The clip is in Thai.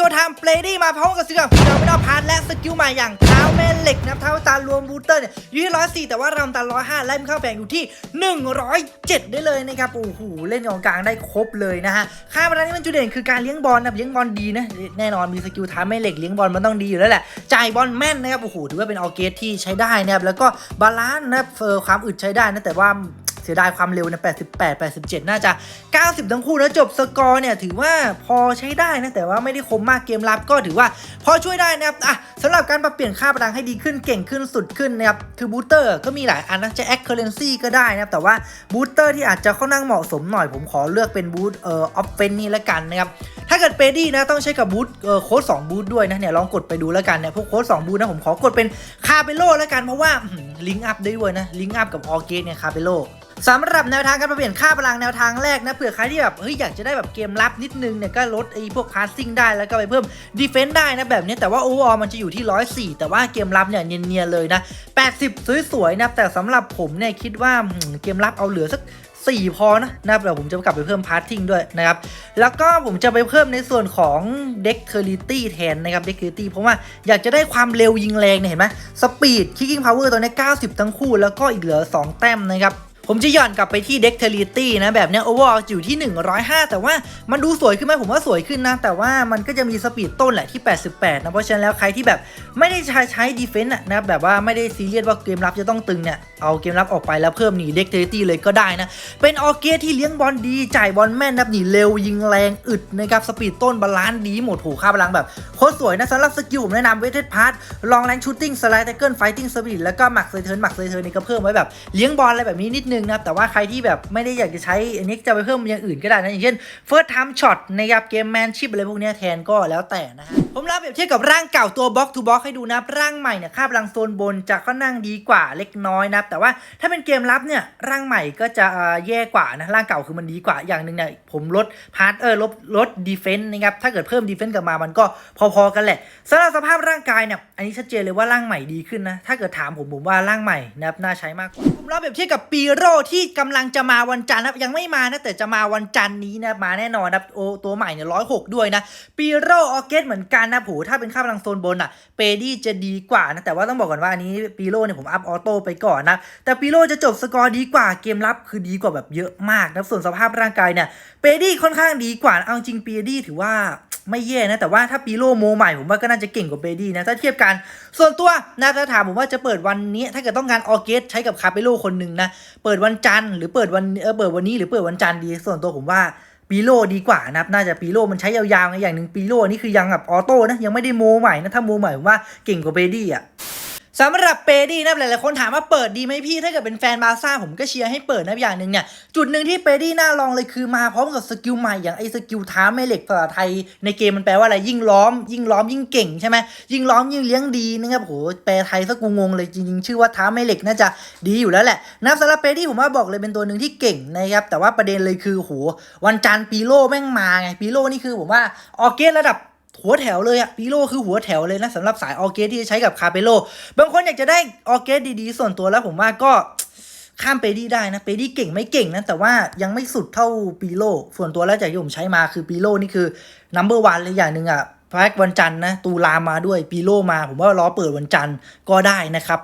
โชว์ไทม์เปลดี้มาพร้อมกับสกิลของดาไม่ดาวพาร์ทและสกิลใหม่อย่างเท้าแม่เหล็กนะครับเท้าตารวมบูเตอร์เนี่ยอยู่ที่ร้อยสี่แต่ว่าเราตาร้อยห้าไล่มันเข้าแบ่งอยู่ที่หนึ่งร้อยเจ็ดได้เลยนะครับโอ้โหเล่นกองกลางได้ครบเลยนะฮะค่าประดานนี้มันจุดเด่นคือการเลี้ยงบอลนะเลี้ยงบอลดีนะแน่นอนมีสกิลเท้าแม่เหล็กเลี้ยงบอลมันต้องดีอยู่แล้วแหละจ่ายบอลแม่นนะครับโอ้โหถือว่าเป็นออเกสที่ใช้ได้นะครับแล้วก็บาลานซ์นะครับเฟอร์ความอึดใช้ได้นะแต่ว่า สียดายความเร็วนะ88 87 น่าจะ 90 ทั้งคู่แล้วจบสกอร์เนี่ยถือว่าพอใช้ได้นะ แต่ว่าไม่ได้คมมากเกมรับก็ถือว่าพอช่วยได้นะครับอะสำหรับการปรับเปลี่ยนค่าพลังให้ดีขึ้นเก่งขึ้นสุดขึ้นนะครับคือบูสเตอร์ก็มีหลายอันนะจะแอคเคอร์เรนซีก็ได้นะครับแต่ว่าบูสเตอร์ที่อาจจะค่อนข้างเหมาะสมหน่อยผมขอเลือกเป็นบูสเอ่อออฟเฟนนี่ละกันนะครับถ้าเกิดเปดี้นะต้องใช้กับบูทเอ่อโค้ด2บูทด้วยนะเนี่ยลองกดไปดูแล้วกันเนี่ยพวกโค้ด2บูทนะผมขอกดเป็นคาเปโลแล้วกันเพราะว่าลิงก์อัพได้ด้วยนะลิงก์อัพกับออเกตเนี่ยคาเปโล สำหรับแนวทางการเปลี่ยนค่าพลังแนวทางแรกนะเผื่อใครที่แบบเฮ้ยอยากจะได้แบบเกมรับนิดนึงเนี่ยก็ลดไอ้พวกพาสซิ่งได้แล้วก็ไปเพิ่มดีเฟนต์ได้นะแบบนี้แต่ว่าโอเวอร์มันจะอยู่ที่ 104 แต่ว่าเกมรับเนี่ยเนียนๆเลยนะ 80 สวยๆนะแต่สำหรับผมเนี่ยคิดว่าเกมรับเอาเหลือสัก4พอนะนะครับเดี๋ยวผมจะกลับไปเพิ่มพาร์ททิ้งด้วยนะครับ แล้วก็ผมจะไปเพิ่มในส่วนของเด็กเทอร์ลิตี้แทนนะครับเด็กเทอร์ลิตี้เพราะว่าอยากจะได้ความเร็วยิงแรงเนี่ยเห็นไหมสปีดคิกกิ้งพาวเวอร์ตัวนี้ 90 ทั้งคู่ แล้วก็อีกเหลือ 2 แต้มนะครับ ผมจะหย่อนกลับไปที่ Dexterity นะ แบบเนี้ยโอเวอร์อยู่ที่ 105 แต่ว่ามันดูสวยขึ้นไหมผมว่าสวยขึ้นนะ แต่ว่ามันก็จะมีสปีดต้นแหละที่ 88 นะ เพราะฉะนั้นแล้วใครที่แบบไม่ได้ใช้ใช้ defense อะนะแบบว่าไม่ได้ซีเรียสว่าเกมรับจะต้องตึงเนี่ยเอาเกมรับออกไปแล้วเพิ่มหนี Dexterity เลยก็ได้นะ เป็นออเกสที่เลี้ยงบอลดี จ่ายบอลแม่นนะหนีเร็วยิงแรงอึดนะครับสปีดต้นบาลานซ์ดีหมดถูค่าพลังแบบโคตรสวยนะสำหรับสกิลผมแนะนำเวทเทพาร์ทลองแรงชูตติ้งสไลด์แทเกิลไฟติ้งสปีดแล้วก็หมักเซเทิร์นหมักเซเทิร์นนี่ก็เพิ่มไว้แบบเลี้ยงบอลอะไรแบบนี้นิดนึงนะครับแต่ว่าใครที่แบบไม่ได้อยากจะใช้อันนี้จะไปเพิ่มอย่างอื่นก็ได้นะอย่างเช่น first time shot นะครับเกมแมนชิพอะไรพวกนี้แทนก็แล้วแต่นะฮะผมรับเปรียบเทียบกับร่างเก่าตัวบล็อกทูบล็อกให้ดูนะร่างใหม่เนี่ยค่าพลังโซนบนจะค่อนข้างดีกว่าเล็กน้อยนะครับแต่ว่าถ้าเป็นเกมรับเนี่ยร่างใหม่ก็จะแย่กว่านะร่างเก่าคือมันดีกว่าอย่างหนึ่งเนี่ยผมลดพาร์ทเออลดลดดีเฟนต์นะครับถ้าเกิดเพิ่มดีเฟนต์กลับมามันก็พอๆกันแหละสำหรับสภาพร่างกายเนี่ยอันนี้ชัดเจนเลยว่าร่างใหม่ดีขึ้นนะถ้าเกิดถามผมผมว่าร่างใหม่นะครับน่าใช้มากกว่า ผมรับเปรียบเทียบกับปีโร่ที่กำลังจะมาวันจันทร์นะยังไม่มานะแต่จะมาวันจันทร์นี้นะมาแน่นอนนะโอตัวใหม่เนี่ยร้อยหกด้วยนะปีโร่ออเกตเหมือนกันนะโหถ้าเป็นค่าพลังโซนบนอะเปดี้จะดีกว่านะแต่ว่าต้องบอกก่อนว่าอันนี้ปีโร่เนี่ยผมอัพออโต้ไปก่อนนะแต่ปีโร่จะจบสกอร์ดีกว่าเกมรับคือดีกว่าแบบเยอะมากนะส่วนสภาพร่างกายเนี่ยเปดี้ค่อนข้างดีกว่าเอาจริงเปดี้ถือว่า ไม่แย่นะ แต่ว่าถ้าปีโลโมใหม่ผมว่าก็น่าจะเก่งกว่าเบดี้นะ ถ้าเทียบกัน ส่วนตัวนะถ้าถามผมว่าจะเปิดวันนี้ ถ้าเกิดต้องการออเกสใช้กับคาเปโลคนหนึ่งนะ เปิดวันจันทร์หรือเปิดวันเออเปิดวันนี้หรือเปิดวันจันทร์ดี ส่วนตัวผมว่าปีโลดีกว่านะครับน่าจะปีโลมันใช้ยาวๆไงอย่างหนึ่งปีโลนี่คือยังแบบออโต้นะยังไม่ได้โมใหม่นะถ้าโมใหม่ผมว่าเก่งกว่าเบดี้อะ สำหรับเปดี้นะหลายๆคนถามว่าเปิดดีไหมพี่ ถ้าเกิดเป็นแฟนบาร์ซ่าผมก็เชียร์ให้เปิดนะอย่างหนึ่งเนี่ย จุดหนึ่งที่เปดี้น่าลองเลยคือมาพร้อมกับสกิลใหม่อย่างไอ้สกิลท้าแม่เหล็กภาษาไทยในเกมมันแปลว่าอะไรยิ่งล้อม ยิ่งล้อมยิ่งเก่งใช่ไหมยิ่งล้อมยิ่งเลี้ยงดีนะครับโหแปลไทยซะกูงงเลยจริงๆ ชื่อว่าท้าแม่เหล็กน่าจะดีอยู่แล้วแหละนะสำหรับเปดี้ผมว่าบอกเลยเป็นตัวหนึ่งที่เก่งนะครับแต่ว่าประเด็นเลยคือโหวันจันทร์ปีโลแม่งมาไงปีโลนี่คือผมว่าออเกสระดับ หัวแถวเลยอะปีโลคือหัวแถวเลยนะสำหรับสายออเกสที่จะใช้กับคาเปโลบางคนอยากจะได้ออเกสดีๆ ส่วนตัวแล้วผมว่าก็ข้ามเปดี้ได้นะเปดี้เก่งไม่เก่งนะแต่ว่ายังไม่สุดเท่าปีโลส่วนตัวแล้วจากที่ผมใช้มาคือปีโลนี่คือนัมเบอร์วันเลยอย่างหนึ่งอะแพ็กวันจันทร์นะตูลามาด้วยปีโลมา ผมว่าล้อเปิดวันจันทร์ก็ได้นะครับ